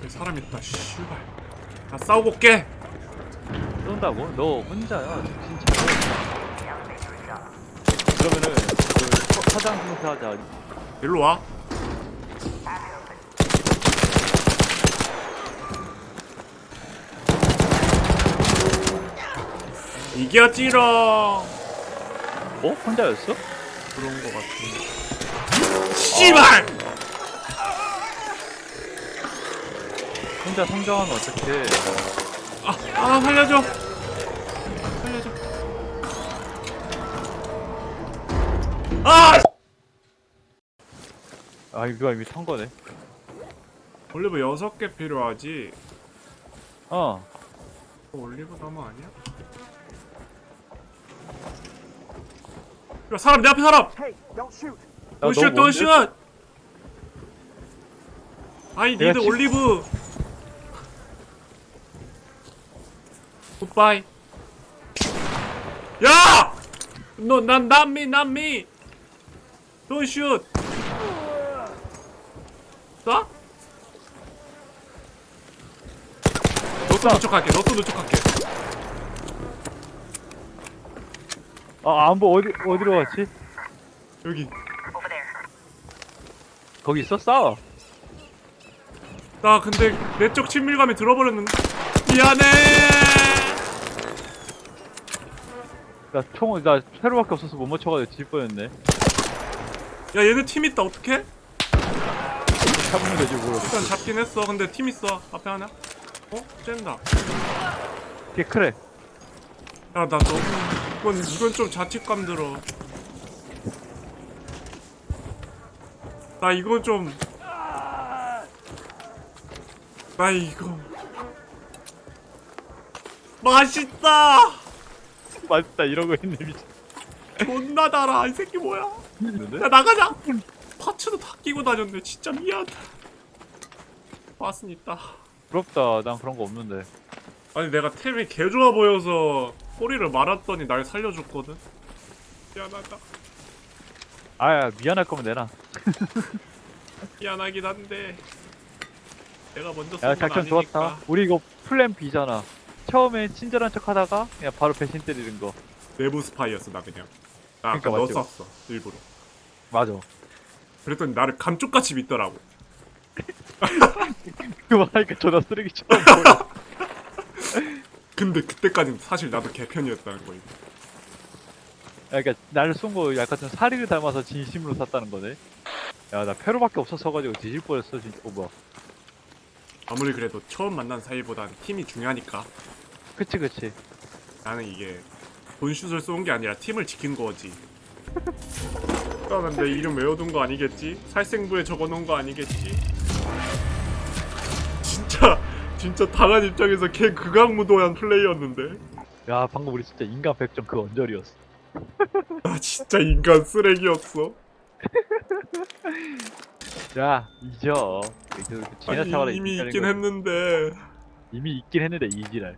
앞에 사람 있다. 씨발. 나 싸우고 올게. 쏜다고? 너 혼자야. 진짜. 그러면은 그 서- 사장 행사하자. 일로 와. 이겼지롱 어? 혼자였어? 그런 거 같은데. 씨발 혼자 성장하면 어떡해. 아, 아 살려줘. 살려줘. 아! 아 이거 이미 탄 거네. 올리브 6개 필요하지? 어. 어, 올리브 나무 아니야? 야 사람 내 앞에 사람! Hey, don't shoot. 야, 돈너 슛, 돈 뭔데? 슛! 아이 내가 니드 치- 올리브 굿바이 야! 너난 남미 남미 돈 슛! 쏴? 너또 도착할게 너또 도착할게 아, 안 보, 어디, 어디로 갔지? 여기 거기 있어? 싸워. 나 근데 내 쪽 친밀감이 들어버렸는데 미안해 나 총, 나 새로밖에 없어서 못 맞춰가지고 뒤질 뻔했네. 야 얘네 팀 있다 어떡해? 잡으면 되지, 뭘. 일단 잡긴 했어 근데 팀 있어 앞에 하나 어? 쨘다 걔 크래. 야 나 너무 이건 이건 좀 자책감 들어 나 이건 좀 나 이거 맛있다 맛있다, 이러고 있네, 미친. 존나 달아 이 새끼 뭐야? 야 나가자 파츠도 다 끼고 다녔네 진짜 미안하다 맛은 있다 부럽다. 난 그런 거 없는데. 아니 내가 템이 개 좋아 보여서 꼬리를 말았더니 날 살려줬거든 미안하다 아야, 미안할 거면 내놔. 미안하긴 한데 내가 먼저 야, 쓴건 작전 아니니까 좋았다. 우리 이거 플랜 B잖아. 처음에 친절한 척 하다가 그냥 바로 배신 때리는 거. 내부 스파이였어 나 그냥 나 아까 그러니까 너. 쐈어 일부러 맞아. 그랬더니 나를 감쪽같이 믿더라고 그 말하니까 존나 쓰레기처럼 보여. 근데 그때까진 사실 나도 개편이었다는 거임 야, 그러니까 나를 쏜 거 약간 좀 사리를 닮아서 진심으로 샀다는 거네. 야, 나 페로밖에 없었어가지고 뒤질 뻔했어, 진짜. 어, 뭐야. 아무리 그래도 처음 만난 사이보단 팀이 중요하니까 그치, 그치. 나는 이게 돈슛을 쏜 게 아니라 팀을 지킨 거지 나는 내 이름 외워둔 거 아니겠지? 살생부에 적어놓은 거 아니겠지? 진짜 진짜 당한 입장에서 걔 극악무도한 플레이였는데 야, 방금 우리 진짜 인간 100점 그 언저리였어. 나 진짜 인간 쓰레기였어 야, 잊어. 지나 차와라 이미 있긴 거. 했는데 이미 있긴 했는데 이지랄.